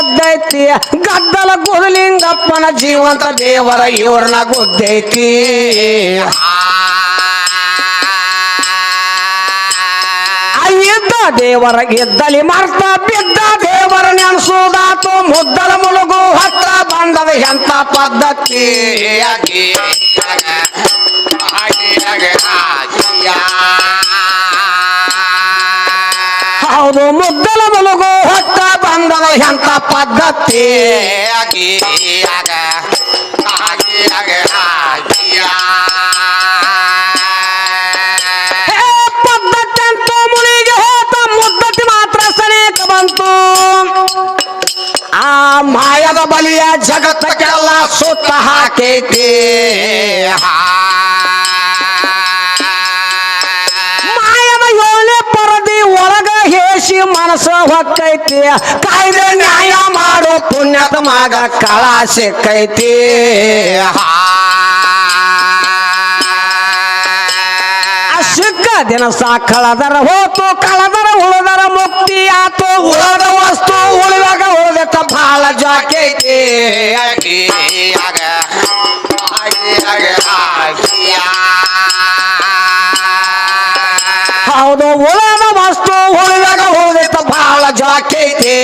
ಎದ್ದೈತಿ ಗದ್ದಲ ಗುರುಲಿಂಗಪ್ಪನ ಜೀವಂತ ದೇವರ ಇವ್ರನ್ನ ಗುದ್ದೈತಿ ಇದ್ದ ದೇವರ ಗೆದ್ದಲಿ ಮರ್ತ ಬಿದ್ದ ದೇವರ ನೆನಸೋದಾತು ಮುದ್ದಲ ಮುಳುಗು ಹತ್ತ ಬಂದದ ಎಂತ ಪದ್ಧತಿ ಹೌದು ಹೊತ್ತ ಬಂದದ ಎಂತ ಪದ್ಧತಿ ಹೇ ಪದ್ಧತಿ ಅಂತೂ ಮುನಿಗೆ ಹೋತ ಮುದ್ದತಿ ಮಾತ್ರ ಸನೇಕ ಬಂತು ಆ ಮಾಯದ ಬಲಿಯ ಜಗತ್ತಕ್ಕೆಲ್ಲ ಸುತ್ತ ಹಾಕೈತಿ ಮಾಯದ ಮನಸ್ಸು ಹೊಕ್ಕೈತಿ. ಕಾಯ್ದೆ ನ್ಯಾಯ ಮಾಡು, ಪುಣ್ಯದ ಮಗ ಕಳ ಸಿಕ್ಕೈತಿ ಸಿಕ್ಕ ದಿನಸ ಕಳದರ ಹೋತು ಕಳದರ ಉಳದರ ಮುಕ್ತಿ ಆತು. ಉಳದ ವಸ್ತು ಉಳಿದಾಗ ಉಳಿದತ್ತ ಬಹಳ ಜಾಕೈತಿ ಹೌದು ಉಳ ಜಾಕೈತಿ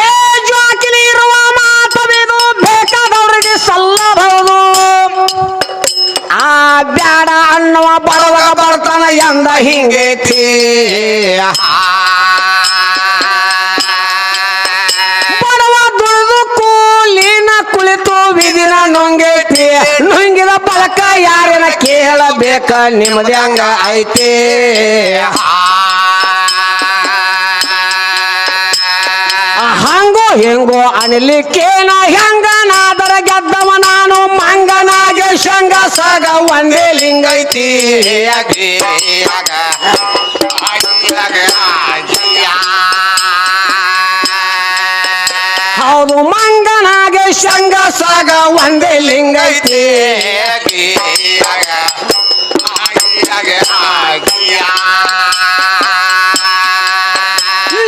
ಏ ಜ್ವಾಕಿಲಿ ಇರುವ ಮಾತವೇನು? ಬೇಕಾದವರಿಗೆ ಸಲ್ಲಬಹುದು ಆ ಬ್ಯಾಡ ಅನ್ನುವ ಬಡವಗ ಬರ್ತಾನ ಎಂದ ಹಿಂಗೈತಿ ಬಡವ ದುಡಿದು ಕೂಲಿನ ಕುಳಿತು ವಿಧಿನ ನುಂಗೈತಿ ನುಂಗಿದ ಪದಕ ಯಾರನ ಕೇಳಬೇಕ? ನಿಮ್ದೆ ಹಂಗ ಐತೆ. ಹಂಗೋ ಹೆಂಗೋ ಅನ್ಲಿಕ್ಕೇನ ಹೆಂಗನಾದರ ಗೆದ್ದವ ನಾನು ಮಂಗನಾಗೆ ಶಂಗ ಸಗ ಒಂದೇ ಲಿಂಗೈತಿ ಸಗ ಒಂದೇ ಲಿಂಗೈತಿ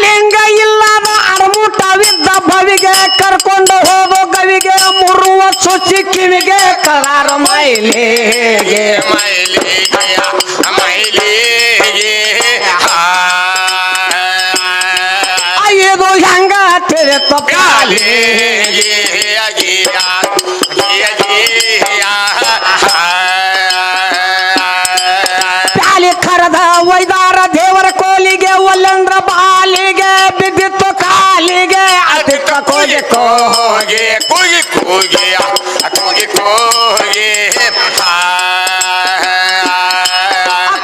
ಲಿಂಗ ಇಲ್ಲದ ಅಡಮುಟವಿದ್ದ ಭವಿಗೆ, ಕರ್ಕೊಂಡು ಹೋಗೋ ಕವಿಗೆ ಮುರುವ ಸುಚಿ ಕಿವಿಗೆ, ಕರಾರ ಮೈಲಿಗೆ. ಐದು ಹೆಂಗ ತಿಳಿತ ಕಾಲಿ ಅದಿಕ್ಕ ಕೋಲಿ ಕೋ ಹೋಗಿ ಕೂಗಿ ಕೂಗಿ ಕೂಗಿ ಕೂಗಿ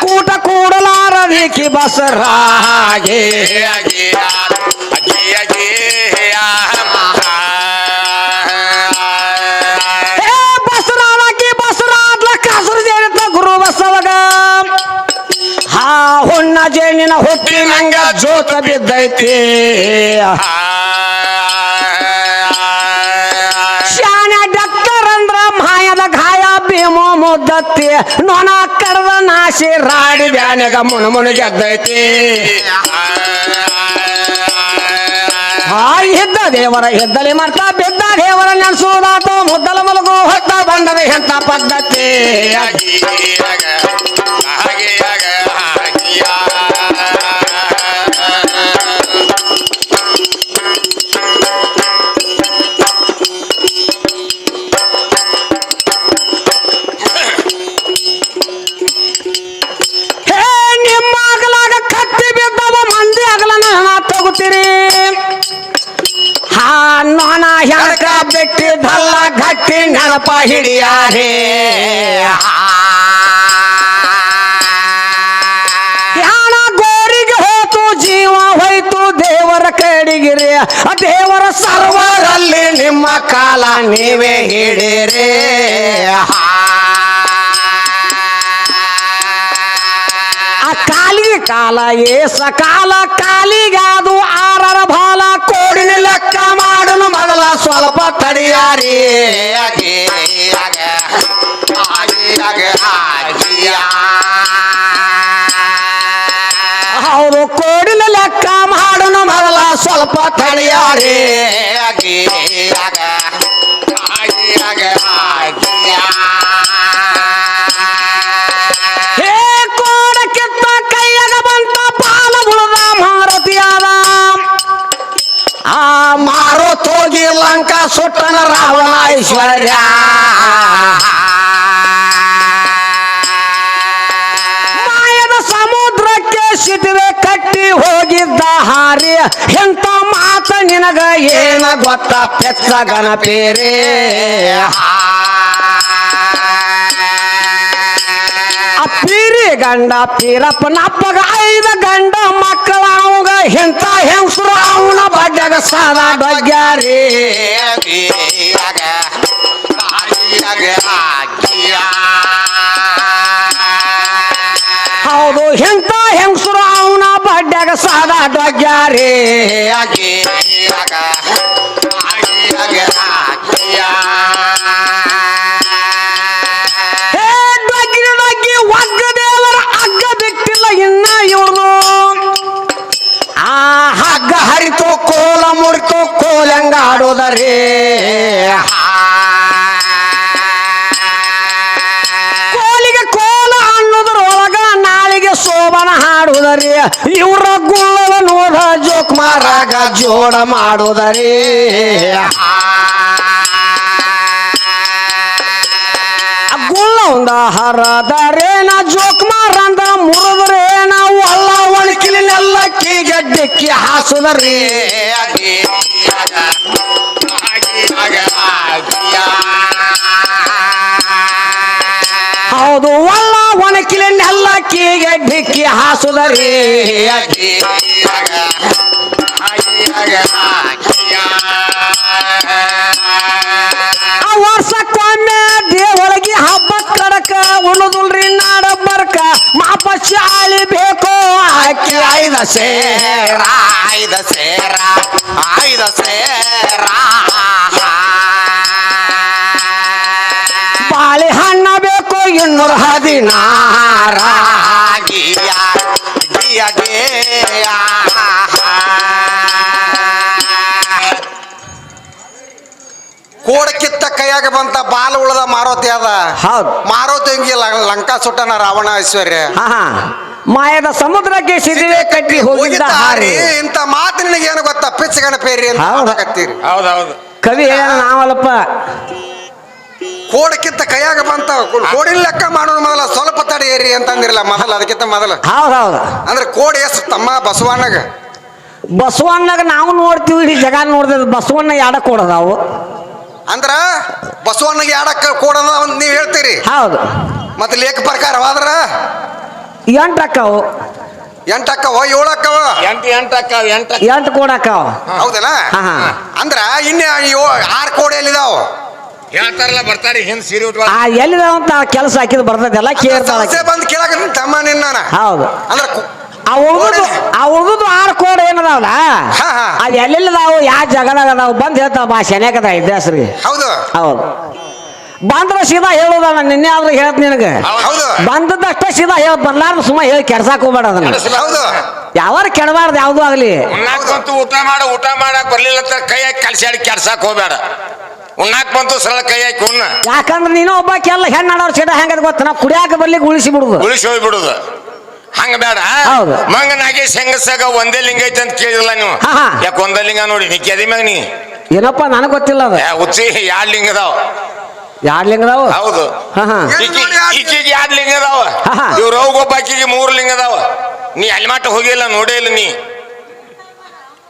ಕೂಟ ಕೂಡಲಾರದಿಕ್ಕಿ ಬಸರಾಗೆ ಹೇ ಬಸರಾಗಿ ಬಸರಾದ್ಲ ಕಾಸರು ಜೇನಿತ ಗುರು ಬಸವಗ ಹಾ ಹುಣ್ಣ ಜೇನಿನ ಹುಟ್ಟಿನಂಗ ಜೋತ ಬಿದ್ದೈತಿ ಮುದ್ದತ್ತಿ ನೊಣ ಕಡದ ನಾಶಿ ರಾಡಿ ಬ್ಯಾನೆಗ ಮುನು ಮುನು ಗೆದ್ದೈತಿ. ಹಾಯ್ ಹೆದ್ದ ದೇವರ ಹೆದ್ದಲಿ ಮಾಡ್ತಾ ಬಿದ್ದ ದೇವರ ನೆನ್ಸುವುದಾತು ಮುದ್ದಲ ಮಲಗು ಹೊತ್ತ ಬಂದದ ಎಂತ ಪದ್ಧತಿ? ಗಟ್ಟಿ ನೆನಪ ಹಿಡಿಯಾರೆ ಯಾಣ ಗೋರಿಗೆ ಹೋತು ಜೀವ ಹೋಯ್ತು ದೇವರ ಕಡಿಗಿರಿ ಆ ದೇವರ ಸರ್ವರಲ್ಲಿ ನಿಮ್ಮ ಕಾಲ ನೀವೇ ಹಿಡೀರಿ ಆ ಕಾಲಿಗೆ ಕಾಲ ಏಸ ಕಾಲ ಕಾಲಿಗೆ ಅದು ಆರರ ಬಾಲ ಕೋಡಿನ ಲೆಕ್ಕ ಮಾಡಲು ಸ್ವಲ್ಪ ತಡಿಯಾರಿ. ಅವರು ಕೋಡಿನ ಲೆಕ್ಕ ಮಾಡೋಣ ಮೊದಲ ಸ್ವಲ್ಪ ತಡಿಯಾರಿ. ಆಗಿ ಆಗ ಆಗಿ ಆಗ ಲಂಕಾ ಸುಟ್ಟನ ರಾವಣ ಮಾಯದ ಸಮುದ್ರಕ್ಕೆ ಸಿದುವೆ ಕಟ್ಟಿ ಹೋಗಿದ್ದ ಹಾರಿ, ಎಂತ ಮಾತ ನಿನಗ ಏನ ಗೊತ್ತ ಪೆತ್ತ ಗಣಪೇರೆ. ಆ ಪೀರಿ ಗಂಡ ಪೀರಪ್ಪನಪ್ಪಗ ಐದ ಗಂಡ ಮಕ್ಕಳ ಎಂತ ಹೆಂಗಸರು ಅವನ ಬಡ್ಡಗ ಸಾದ ಬಗ್ಗ್ಯಾರಿ ಅಗಿಯಾಗ ಆಗಿಯಾಗ ಆಗಿಯ ಹೌದು ಎಂತ ಹೆಂಗಸರು ಅವನ ಬಡ್ಡಗ ಸಾದ ಬಗ್ಗ್ಯಾರಿ ಅಗಿಯಾಗ ಆಗಿಯಾಗ ಆಗಿಯ ಹೇ ಹಗ್ಗ ಹರಿತು, ಕೋಲ ಮುರಿತು, ಕೋಲಂಗ ಆಡೋದರೇ. ಕೋಲಿಗೆ ಕೋಲ ಅನ್ನೋದ್ರೊಳಗ ನಾಳಿಗೆ ಶೋಭನ ಹಾಡುದರಿ. ಇವರ ಗುಳ್ಳ ನೋಡ ಜೋಕ್ ಮಾರಾಗ ಜೋಡ ಮಾಡುವುದರೇ ಗುಳ್ಳ ಒಂದ ಹರದರೇನ ಜೋಕ್ ಮಾರಂದ ಮುರದ ಒಣಕಿಲೆಲ್ಲ ಕೀಗೆ ಡಿಕ್ಕಿ ಹಾಸುದರಿ ಅಗಿಯಾಗ ಆಗಿಯಾಗ ಆಗಿಯ ಹೌದು ಒಳ್ಳ ಒಣಕಿಲೆಲ್ಲ ಕೀಗೆ ಡಿಕ್ಕಿ ಹಾಸುದರಿ ಅಗಿಯಾಗ ಆಕಿ ಐದ ಸೇರ ಆಯ್ದ ಸೇರ ಆಯ್ದ ಸೇರ. ಬಾಳೆಹಣ್ಣ ಬೇಕು ಇನ್ನೂರ ಹದಿನಾರ. ಗಿಯ ಗಿಯ ಗಿಯ. ಕೋಡಕ್ಕಿತ್ತ ಕೈಯಾಗ ಬಂತ ಬಾಲ ಉಳದ ಮಾರೋತಿ ಅದ. ಹೌದು. ಮಾರುತಿ ಹಿಂಗಿ ಲಂಕಾ ಸುಟ್ಟನ ರಾವಣ ಐಶ್ವರ್ಯ. ಮಾಯದ ಸಮುದ್ರಕ್ಕೆ ಸಿದಿವೆ ಕಟ್ಟಿ ಹೋಗಿದ್ದ ಹಾರಿ. ಇಂತ ಮಾತು ನಿನಗೇನು ಏನು ಗೊತ್ತಾ? ಪಿಚ್ಚಗಣ ಪೇರಿ ಅಂತ ಹೌದು. ಮಾತಾಕತ್ತೀರಿ. ಹೌದೌದು. ಕವಿ ಹೇಳ ನಾವಲ್ಲಪ್ಪ. ಕೋಡಕ್ಕಿಂತ ಕೈಯಾಗ ಬಂತ ಕೋಡಿ ಲೆಕ್ಕ ಮಾಡೋಣ ಮೊದಲ ಸ್ವಲ್ಪ ತಡೆಯರಿ ಅಂತಂದಿರಲ್ಲ ಮೊದಲ ಅದಕ್ಕಿಂತ ಮೊದಲ. ಹೌದೌದು ಹೌದು. ಅಂದ್ರೆ ಕೋಡಿ ಎಷ್ಟು ತಮ್ಮ ಬಸವಣ್ಣಗ. ಬಸವಣ್ಣಗ ನಾವು ನೋಡ್ತೀವಿ ಇಡೀ ಜಗ ನೋಡ್ದ ಬಸವಣ್ಣ ಯಾಡ ಕೊಡದಾವು ಅಂದ್ರ ಬಸವಣ್ಣಗೆ ಯಾಡಕ್ಕ ಕೂಡ ಅಂತ ನೀವು ಹೇಳ್ತೀರಿ? ಹೌದು. ಮತ್ತೆ ಲೇಖ ಪ್ರಕಾರ ಆದ್ರ ಎಂಟು ಅಕ್ಕವ? ಏಳು ಏಳಕ್ಕವ ಎಂಟು ಎಂಟು ಅಕ್ಕ ಎಂಟು ಎಂಟು ಕೊಡಕ್ಕವ ಹೌದಲ್ಲ? ಹಾ, ಹಾ. ಅಂದ್ರ ಇನ್ನ ಆರು ಕೋಡಿ ಎಲ್ಲಿದಾವ? ಹೇಳ್ತಾರಲ್ಲ ಬರ್ತಾರೆ ಹಿಂದ್ ಸೀರೆ ಉಟ್ಕೊಂಡು ಆ ಎಲ್ಲಿದಾವಂತ ಕೆಲಸ ಹಾಕಿದ್ ಬರ್ತದೆಲ್ಲ ಕೇಳ್ತಾಳ. ಸಮಸ್ಯೆ ಬಂದು ಕೇಳಕ ತಮ್ಮ ನಿನ್ನ ಹೌದು. ಅಂದ್ರ ಕು- ಆ ಉಳ್ದುದು ಆ ಉಳ್ದುದು ಆರು ಕೋಡ್ ಏನದಾವಲ್ಲ? ಹಾ, ಹಾ. ಅದ್ ಎಲ್ಲೆಲ್ಲದಾವು ಯಾವ ಜಗದಾಗ ಅದಾವು ಬಂದ್ ಹೇಳ್ತಾವ ಬಾ ಶನ್ಯಾಕದ ಇದ್ದ ಹೆಸ್ರಿಗೆ ಹೌದು. ಹೌದು. ಬಂದ್ರ ಸೀದಾ ಹೇಳುದ ನಾನು ನಿನ್ನೆ ಆದ್ರೂ ಹೇಳ್ತ ನಿನಗೆ. ಹೌದು. ಬಂದದ್ದಷ್ಟ ಸೀದಾ ಹೇಳ ಬರ್ಲಾರ್ದು ಸುಮ್ಮ ಹೇಳಿ ಕೆಡ್ಸಾಕ್ ಹೋಗ್ಬೇಡ ಅದನ್ನ. ಹೌದು. ಯಾವಾರ ಕೆಡಬಾರ್ದು ಯಾವ್ದು ಆಗ್ಲಿ. ಉಣ್ಣಾಕ್ ಬಂತು ಊಟ ಮಾಡ ಊಟ ಮಾಡಕ್ ಬರ್ಲಿಲ್ಲ ಅಂತ ಕೈ ಹಾಕಿ ಕಲ್ಸಾಡಿ ಕೆಡ್ಸಾಕ್ ಹೋಗ್ಬೇಡ. ಉಣ್ಣಾಕ್ ಬಂತು ಸರಳ ಕೈ ಹಾಕಿ ಉಣ್ಣ. ಯಾಕಂದ್ರೆ ನೀನು ಒಬ್ಬಾಕೆಲ್ಲ ಹೆಣ್ಣಾಡೋರ್ ಸಿಡ ಹೆಂಗದ ಗೊತ್ತ? ನಾವು ಕುಡಿಯಾಕ ಬರ್ಲಿಕ್ಕೆ ಉಳಿಸಿ ಬಿಡುದು. ಉಳಿಸಿ ಹೋಗ್ಬಿಡುದು. ಹಂಗ ಬೇಡ ಹೌದು. ಮಂಗ ನಾಗೇಶ್ ಹೆಂಗಸಾಗ ಒಂದೇ ಲಿಂಗ ಐತೆ ಅಂತ ಕೇಳಿಲ್ಲ ನೀವು? ಹಾ, ಹಾ. ಯಾಕೆ ಒಂದೇ ಲಿಂಗ ನೋಡಿ ನೀ ಕೆದಿ ಮ್ಯಾಗ ನೀ? ಏನಪ್ಪ ನನಗ್ ಗೊತ್ತಿಲ್ಲ ಅದು. ಏ, ಹುಚ್ಚಿ ಯಾಡ್ ಲಿಂಗ ಅದಾವ? ಯಾರ್ ಲಿಂಗದಾವು ಹೌದು. ಹಾ ಹಾ. ಈಕಿ ಈಕಿಗೆ ಯಾಡ್ ಲಿಂಗ ಅದಾವ? ಹಾ, ಹಾ. ಇವ್ರ ಒಬ್ಬ ಆಕಿಗೆ ಮೂರು ಲಿಂಗ ಅದಾವ. ನೀ ಅಲ್ಲಿ ಮಟ್ಟ ಹೋಗಿಲ್ಲ ನೋಡೇ ಇಲ್ಲ ನೀ.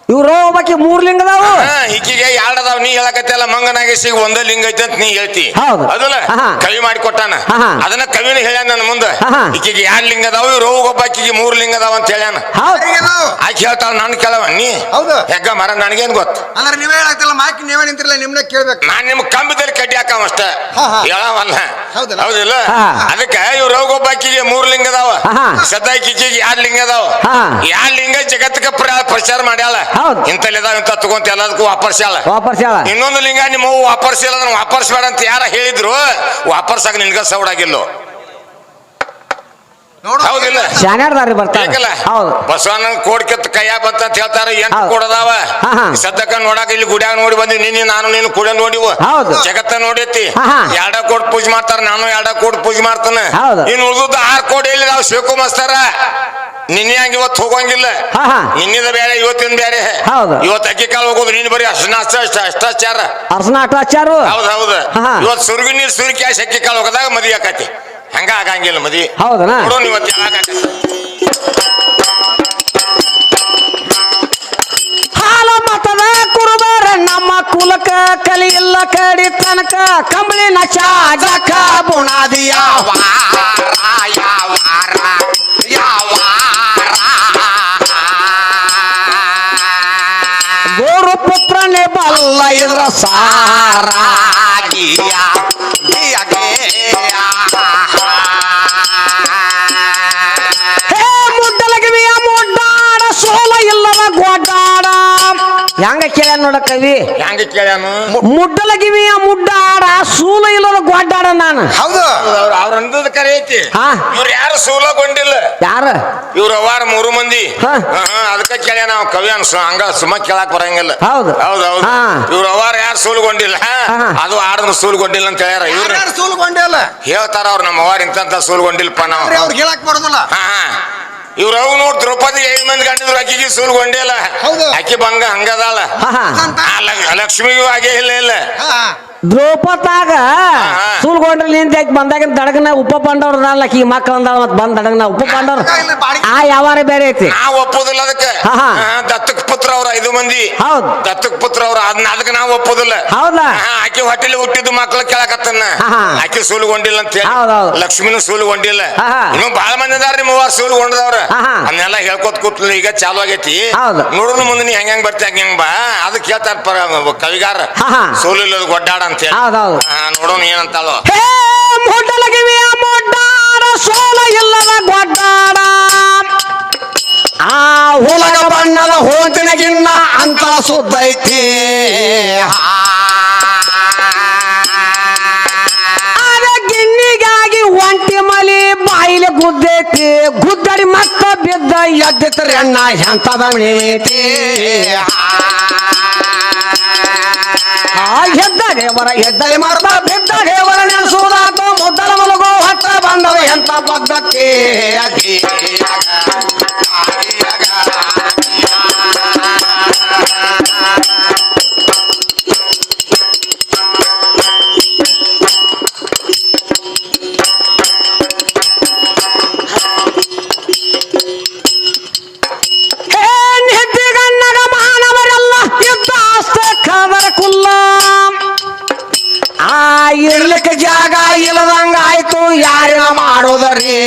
ಇವ್ರು ಒಬ್ಬಾಕಿ ಮೂರ್ ಲಿಂಗ ಅದಾವ ಈಕಿಗೆ ಎರಡ್ ಅದಾವ ನೀ ಹೇಳಕತ್ತಿಲ್ಲ ಮಂಗ ನಾಗೇಶಿಗೆ ಒಂದೇ ಲಿಂಗ ಐತೆ ಅಂತ ನೀ ಹೇಳ್ತಿ ಹೌದು. ಹಾ. ಕವಿ ಮಾಡಿ ಕೊಟ್ಟಾನ. ಅದನ್ನ ಕವಿನ ಹೇಳ್ಯಾನ ನನ್ನ ಮುಂದೆ ಹಿಕ್ಕಿಗೆ. ಈಕಿಗೆ ಯಾರ್ ಲಿಂಗ ಅದಾವ ಇವ್ರ ಒಬ್ಬ ಆಕಿಗೆ ಮೂರ್ ಲಿಂಗ ಅದಾವ ಅಂತ ಹೇಳ್ಯಾನ ಹೌದು ಆಕಿ ಹೇಳ್ತಾಳ ನಾನು ಕೇಳವ ನೀ ಹೌದು. ಹೆಗ್ಗ ಮರ ನನಗೇನ್ ಗೊತ್ತು ಅಂದ್ರೆ ನೀವೇ ಹೇಳಕ್ತಿಲ್ಲ ಮಾಕಿ ನೀವೇ ನಿಂತಿರಲ್ಲ ನಿಮ್ನೆ ಕೇಳ್ಬೇಕು ನಾನ್ ನಿಮ್ ಕಂಬದಲ್ಲಿ ಕಡ್ಡಿ ಹಾಕಾವ ಅಷ್ಟ ಹಾ, ಹಾ. ಹೇಳವಲ್ಲ ಹೌದಲ್ಲ? ಹೌದಿಲ್ಲ ಹಾ. ಅದಕ್ಕೆ ಇವ್ರ ಒಬ್ಬ ಆಕಿಗೆ ಮೂರ್ ಲಿಂಗ ಅದಾವ ಹಾ, ಹಾ. ಯಾರ್ ಲಿಂಗ ಅದಾವ ಹಾ. ಯಾರ್ ಲಿಂಗ ಜಗತ್ತಕ್ಕೆ ಪ್ರ- ಪ್ರಚಾರ ಮಾಡ್ಯಾಳ ಹೌದು. ತಗೊಂತ ಎಲ್ಲದಕ್ಕೂ ಹೇಳ ಇನ್ನೊಂದು ಲಿಂಗ ನಿಮ್ಮ ಅವ್ವ ವಾಪರ್ಸಿಲ್ಲ ಅದನ್ನ ವಾಪರ್ಸ್ಬೇಡ ಅಂತ ಯಾರ ಹೇಳಿದ್ರು ವಾಪರ್ಸಾಗ ನಿನ್ಗ ಸೌಡಾಗಿಲ್ಲೋ. ಆಗಿಲ್ಲ ಹೌದಿಲ್ಲ? ಶಾನ್ಯಾರ್ದಾರಿ ಬರ್ತಾರೆ. ಬೇಕಲ್ಲ? ಹೌದು. ಬಸವನ ಕೋಡ್ ಕೆತ್ತ ಕೈಯ ಬಂತ ಅಂತ ಹೇಳ್ತಾರ ಏನ್ ಹೌದು. ಕೊಡದಾವ. ಹಾ, ಹಾ. ಸದ್ಯಕ್ಕ ನೋಡಾಕ ಇಲ್ಲಿ ಗುಡಿಯಾಗ ನೋಡಿ ಬಂದಿ ನಿನ್ನೆ ನಾನು ನೀನು ಕೂಡ ನೋಡಿವು. ಹೌದು. ಜಗತ್ತ ನೋಡೈತಿ. ಹಾ, ಹಾ. ಎರಡ ಕೋಟ್ ಪೂಜೆ ಮಾಡ್ತಾರ ನಾನು ಎರಡ ಕೋಟ್ ಪೂಜೆ ಮಾಡ್ತಾನೆ. ಹೌದು. ಇನ್ನು ಉಳಿದ ಆರ್ ಕೋಟಿ ಎಲ್ಲಿ ನಾವು ಶಿವಕು ನಿನ್ನೆ ಇವತ್ತು ಹೋಗಂಗಿಲ್ಲ. ಹಾ, ಹಾ. ನಿನ್ನಿದ ಬೇರೆ ಇವತ್ತಿನ ಬೇರೆ. ಹೌದು. ಇವತ್ತು ಅಕ್ಕಿ ಕಾಳು ಹೋಗೋದು ನೀನು ಬರೀ ಅಷ್ಟ ಅಷ್ಟ ಅಷ್ಟಾಚಾರ. ಅರ್ಶನ ಆಟಾಚಾರು ಹೌದ್ ಹೌದು. ಹಾ, ಹಾ. ಇವತ್ತು ಸುರುಗಿ ನೀರು ಸುರಿ ಕ್ಯಾಶ್ ಅಕ್ಕಿ ಕಾಳು ಹೋಗದಾಗ ಮದಿ ಆಕತಿ. ಹಂಗ ಆಗಂಗಿಲ್ಲ ಮದಿ. ಹೌದನಾ? ನೋಡೋಣ ಇವತ್ತು ಯಾವಾಗ ಆಕತಿ. ಹಾಲ ಮತದ ಕುರುಬರ ನಮ್ಮ ಕುಲಕ ಕಲಿಯಿಲ್ಲ ಕಡಿ ತನಕ. ಕಂಬಳಿ ಚಾಜಕ ಬುಣಾದಿಯ ಗೋರು ಬಲ್ಲ ಇದ್ರ ಸಾರ ಹೆಂಗ ಕೇಳ ನೋಡ ಕವಿ? ಹೆಂಗ ಕೇಳ್ಯಾನು? ಮುಡ್ಡ ಆಡ ಸೂಲ ಇಲ್ಲದ ಗೊಡ್ಡಾಡ ನಾನು. ಹೌದು. ಅವ್ರ ಅವ್ರ ಅಂದದ ಕರೆ ಐತಿ. ಹಾ. ಇವ್ರು ಯಾರು ಸೂಲಗೊಂಡಿಲ್ಲ ಯಾರ? ಇವ್ರ ಅವಾರ ಮೂರು ಮಂದಿ. ಹಾ. ಕೇಳ ನಾವು ಕವಿ ಅನ್ಸ ಹಂಗ ಸುಮ್ಮ ಕೇಳಾಕ್ ಬರಂಗಿಲ್ಲ. ಹೌದು. ಹೌದು ಹೌದು ಹಾ. ಇವ್ರ ಅವಾರ ಯಾರು ಸೂಲ್ ಗೊಂಡಿಲ್ಲ? ಅದು ಆಡದ್ರ ಸೂಲ್ಗೊಂಡಿಲ್ಲ ಅಂತ ಹೇಳ್ಯಾರ. ಇವ್ರು ಯಾರ್ಯಾರು ಗೊಂಡಿಲ್ಲ ಹೇಳ್ತಾರ ಅವ್ರ ನಮ್ಮ ಅವಾರ ಇಂತ ಗೊಂಡಿಲ್ಲಪ್ಪ ನಾವು. ಅವರು ಅವ್ರಿಗೆ ಹೇಳಕ್ ಬರೋದಿಲ್ಲ ಹಾ. ಇವ್ರ ಅವ್ ನೋಡ್ ದ್ರೌಪದಿ ಐದ್ ಮಂದಿ ಗಂಡಿದ್ರು ಅಕ್ಕಿಗೆ ಸೂಲ್ಗೊಂಡಿಲ್ಲ ಹೌದು. ಅಕ್ಕಿ ಬಂಗ ಹಂಗದಾಳ ಹಾ, ಹಾ. ಆ ಲ- ಲಕ್ಷ್ಮಿಗೂ ಹಾಗೆ ಇಲ್ಲ ಇಲ್ಲ ದ್ರೌಪದಾಗ ಸುಲ್ಗೊಂಡ್ರಿ ನಿಂತ ಬಂದಾಗ ದಡಗನ ಉಪ ಪಾಂಡವ್ರ ಈ ಮಕ್ಕಳ ಅಂದಾಳ ಮತ್ ಬಂದ್ ದಡಗನ ಉಪ ಪಾಂಡವ್ರ? ಆ ಯಾವಾರ ಬೇರೆ ಐತಿ. ನಾ ಒಪ್ಪೋದಿಲ್ಲ ಅದಕ್ಕೆ. ದತ್ತಕ್ ಪುತ್ರ ಅವ್ರ ಐದು ಮಂದಿ. ಹೌದು. ದತ್ತಕ್ ಪುತ್ರ ಅವ್ರ ಅದನ್ನ ಅದಕ್ಕೆ ನಾವು ಒಪ್ಪೋದಿಲ್ಲ. ಹೌದಾ? ಆಕೆ ಆಕಿ ಹೊಟ್ಟೆಲಿ ಹುಟ್ಟಿದ್ದು ಮಕ್ಕಳು ಕೇಳಕತ್ತನ್ನ ಹಾ, ಸುಲ್ಗೊಂಡಿಲ್ಲ ಅಂತ ಹೇಳಿ. ಲಕ್ಷ್ಮಿನೂ ಸುಲ್ಗೊಂಡಿಲ್ಲ. ಇನ್ನು ಬಹಳ ಮಂದಿ ಅದಾರ ನಿಮ್ಮ ಸೂಲುಗೊಂಡದವ್ರ. ಅದನ್ನೆಲ್ಲ ಹೇಳ್ಕೊತ್ ಕೂತ್ಲಿ ಈಗ ಚಾಲು ಆಗೈತಿ. ಹೌದು. ನೋಡಿದ್ರು ಮುಂದೆ ನೀ ಹೆಂಗ್ ಹೆಂಗ್ ಬರ್ತಿ ಹಂಗ ಬಾ. ಅದಕ್ಕೆ ಹೇಳ್ತಾರ ಕವಿಗಾರ. ಸೋಲಿಲ್ಲ ಹಾ. ಅಂತ ಹೇಳಿ ನೋಡೋಣ ಏನಂತಾಳೋ. ಹೇ ಮುಡ್ಡಲಗಿವಿಯ ಮುಡ್ಡಾಡ ಸೋಲ ಇಲ್ಲದ ಗೊಡ್ಡಾಡ ಆ ಹುಲಗ ಬಣ್ಣದ ಹೋತಿನಗಿನ್ನ ಅಂತ ಸುದ್ದೈತಿ ಅದ ಗಿಣ್ಣಿಗಾಗಿ ಒಂಟಿ ಮಲಿ ಬಾಯಿಲೆ ಗುದ್ದೈತಿ. ಗುದ್ದಡಿ ಮತ್ತ ಬಿದ್ದ ಎದ್ದಿತ್ರಿ ಅಣ್ಣ ಎಂತದ ಮಣಿತಿ ವರ ಎದ್ದಲಿ ಮಾಡ್ದ ಬಿದ್ದ ದೇವರ ನೆನೆಸುವುದಾತು ಮುದ್ದಲ ಮಲಗೋ ಹತ್ತ ಬಂದವ ಎಂತ ಪದ್ಧತಿ? ಏನ್ ಮಾಡೋದರಿ.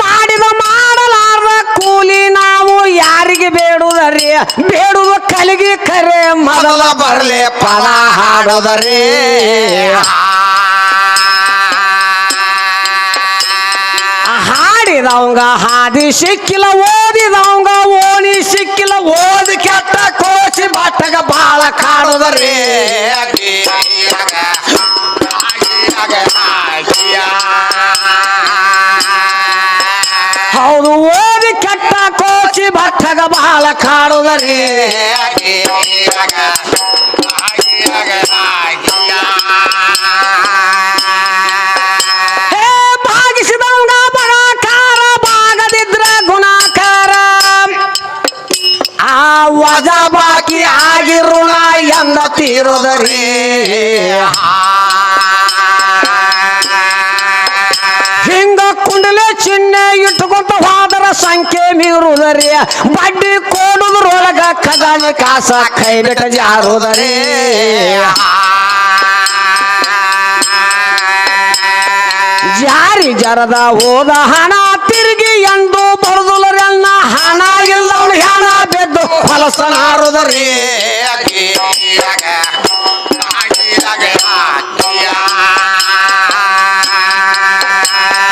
ಮಾಡಿದ ಮಾಡಲಾರ ಕೂಲಿ ನಾವು ಯಾರಿಗೆ ಬೇಡುದರಿ? ಬೇಡುವ ಕಲಿಗೆ ಕರೆ ಮೊದಲ ಬರಲಿ ಪದ ಹಾಡೋದರಿ. ಹಾಡಿದವಂಗ ಹಾದಿ ಸಿಕ್ಕಿಲ್ಲ, ಓದಿದವಂಗ ಓಣಿ ಸಿಕ್ಕಿಲ್ಲ, ಓದಿ ಕೆಟ್ಟ ಕೋಸಿ ಬಟ್ಟಗ ಬಾಳ ಕಾಡುದರಿ ಹೌದು ಓದಿ ಕೆಟ್ಟ ಕೋಸಿ ಬಟ್ಟಗ ಬಾಳ ಕಾಡುದರಿ ಹೇ ಭಾಗಿಸಿದವಂಗ ಬಣಕಾರ ಭಾಗದಿದ್ರ ಗುಣಾಕಾರ ಆ ವಜ ಬಾಕಿ ಆಗಿ ಋಣ ಎಂದ ತೀರದರಿ. ಹಿಂಗ ಕುಂಡಲೆ ಚಿಹ್ನೆ ಇಟ್ಟುಕೊಂತ ಹೋದರ ಸಂಖ್ಯೆ ಮೀರುದರಿ. ಬಡ್ಡಿ ಕೋಡುದ್ರೊಳಗ ಖಜಾನೆ ಕಾಸ ಕೈ ಬಿಟ್ಟ ಜಾರುದರಿ. ಜಾರಿ ಜರದ ಹೋದ ಹಣ ತಿರುಗಿ ಎಂದು ಬರುದುಲರನ್ನ ಹಣ ಇಲ್ಲವಳು ಹಣ ಬೆದ್ದು ಹೊಲಸನಾರುದರಿ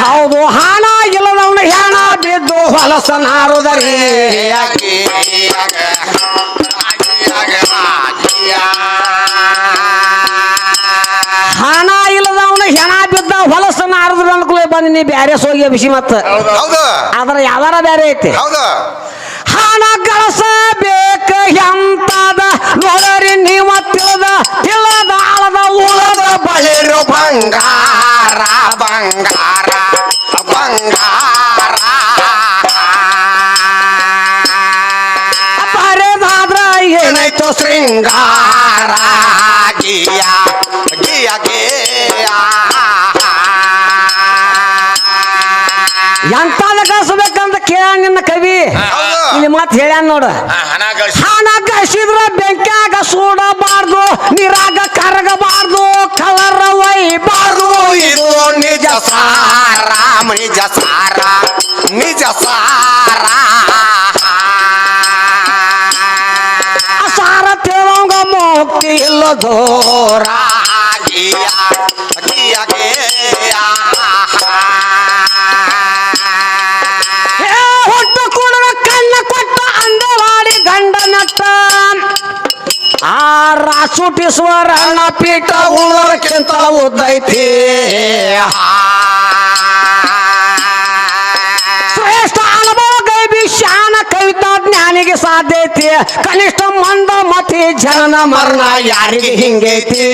ಹೌದು ಹಣ ಇಲ್ಲದವನು ಹೆಣ ಬಿದ್ದು ಹೊಲಸನಾರುದರಿ ತಂದು ನೀ ಬ್ಯಾರೆ ಸೋಗಿ ಬಿಸಿ ಮತ್ತ. ಹೌದು. ಅದರ ಅದ್ರ ಯಾವಾರ ಬ್ಯಾರೆ ಐತಿ? ಹೌದು. ಹಣ ಗಳಿಸಬೇಕ ಎಂತದ ನೋಡರಿ ನೀವ ತಿಳಿದ ತಿಳಿದ ಆಳದ ಉಳದ ಬಳಿರು ಬಂಗಾರ ಬಂಗಾರ ಬಂಗಾರ. ಬರೆದಾದ್ರ ಏನಾಯ್ತು ಶೃಂಗಾರ ಗಿಯ ಗಿಯ ಗಿಯ. ಮಾತು ಹೇಳ್ಯಾನ ನೋಡು. ಹಣ ಗಳಿಸಿದ್ರ ಬೆಂಕ್ಯಾಗ ಸುಡಬಾರ್ದು ನೀರಾಗ ಕರಗಬಾರ್ದು ಕಲರ ಒಯ್ಬಾರ್ದು. ಇದು ನಿಜ ಸಾರ ನಿಜ ಸಾರ ನಿಜ ಸಾರ. ಸಾರ ತಿಳಂಗ ಮುಕ್ತಿ ಇಲ್ಲ ದೂರ ಗಿಯ ಗಿಯ ಆ ರಾಸುಟೀಶ್ವರನ ಪೀಠ ಉಳ್ಳಕ್ಕಿಂತ ಉದ್ದೈತಿ. ಶ್ರೇಷ್ಠ ಅನುಭವ ಗೈಬಿ ಶಾನ ಕವಿತಾ ಜ್ಞಾನಿಗೆ ಸಾಧ್ಯ ಐತಿ ಕನಿಷ್ಠ ಮಂದ ಮತಿ ಜನನ ಮರಣ ಯಾರಿಗೆ ಹಿಂಗೈತಿ?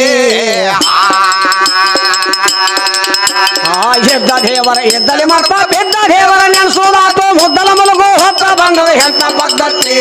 ಎದ್ದ ದೇವರ ಎದ್ದಲಿ ಮಾಡ್ತಾ ಬಿದ್ದ ದೇವರ ನೆನೆಸೋದಾತು ಮುದ್ದಲ ಮಲಗು ಹೊತ್ತ ಬಂದದ ಎಂತ ಪದ್ಧತಿ